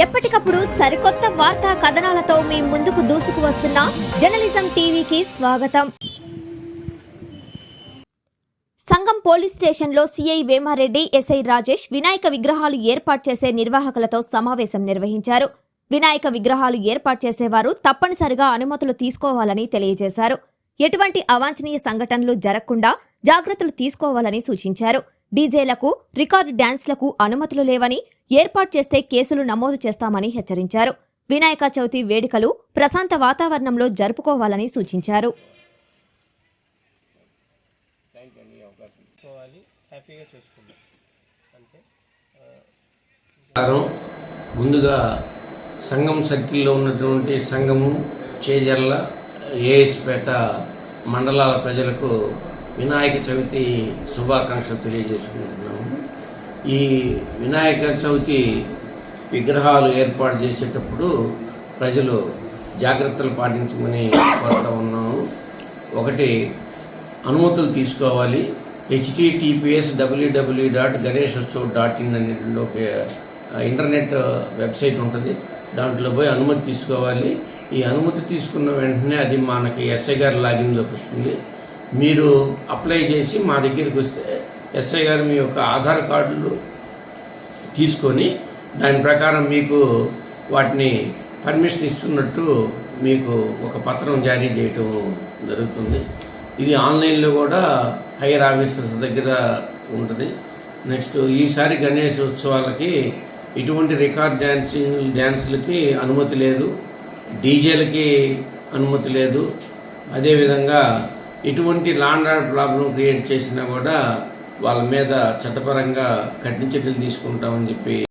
ఎప్పటికప్పుడు సరికొత్త వార్తా కథనాలతో మీ ముందుకు దూసుకు వస్తున్న జర్నలిజం టీవీకి స్వాగతం. సంఘం పోలీస్ స్టేషన్లో సిఐ వేమారెడ్డి ఎస్ఐ రాజేష్ వినాయక విగ్రహాలు ఏర్పాటు చేసే నిర్వాహకులతో సమావేశం నిర్వహించారు. వినాయక విగ్రహాలు ఏర్పాటు చేసేవారు తప్పనిసరిగా అనుమతులు తీసుకోవాలని తెలియజేశారు. ఎటువంటి అవాంఛనీయ సంఘటనలు జరగకుండా జాగ్రత్తలు తీసుకోవాలని సూచించారు. డీజేలకు రికార్డు డ్యాన్స్లకు అనుమతులు లేవని ఏర్పాటు చేస్తే కేసులు నమోదు చేస్తామని హెచ్చరించారు. వినాయక చవితి వేడుకలు ప్రశాంత వాతావరణంలో జరుపుకోవాలని సూచించారు. ముందుగా సంఘం సర్కిల్లో ఉన్నటువంటి సంఘము చేజర్ల ఏఎస్పేట మండలాల ప్రజలకు వినాయక చవితి శుభాకాంక్షలు తెలియజేసుకుంటున్నాము. ఈ వినాయక చవితి విగ్రహాలు ఏర్పాటు చేసేటప్పుడు ప్రజలు జాగ్రత్తలు పాటించమని కోరుతా ఉన్నాము. ఒకటి అనుమతులు తీసుకోవాలి. HTTPS WWW dot Ganesh Utsav dot in అనేటువంటి ఒక ఇంటర్నెట్ వెబ్సైట్ ఉంటుంది. దాంట్లో పోయి అనుమతి తీసుకోవాలి. ఈ అనుమతి తీసుకున్న వెంటనే అది మనకి ఎస్ఐ గారి లాగిన్లోకి వస్తుంది. మీరు అప్లై చేసి మా దగ్గరికి వస్తే ఎస్ఐ గారు మీ యొక్క ఆధార్ కార్డులు తీసుకొని దాని ప్రకారం మీకు వాటిని పర్మిషన్ ఇస్తున్నట్టు మీకు ఒక పత్రం జారీ చేయటం జరుగుతుంది. ఇది ఆన్లైన్లో కూడా హైయర్ ఆఫీసర్స్ దగ్గర ఉంటుంది. నెక్స్ట్ ఈసారి గణేష్ ఉత్సవాలకి ఇటువంటి రికార్డ్ డ్యాన్సింగ్ డ్యాన్సులకి అనుమతి లేదు. డీజేలకి అనుమతి లేదు. అదేవిధంగా ఎటువంటి లాండ్ ఆర్డర్ ప్రాబ్లం క్రియేట్ చేసినా కూడా వాళ్ళ మీద చట్టపరంగా కఠిన చర్యలు తీసుకుంటామని చెప్పి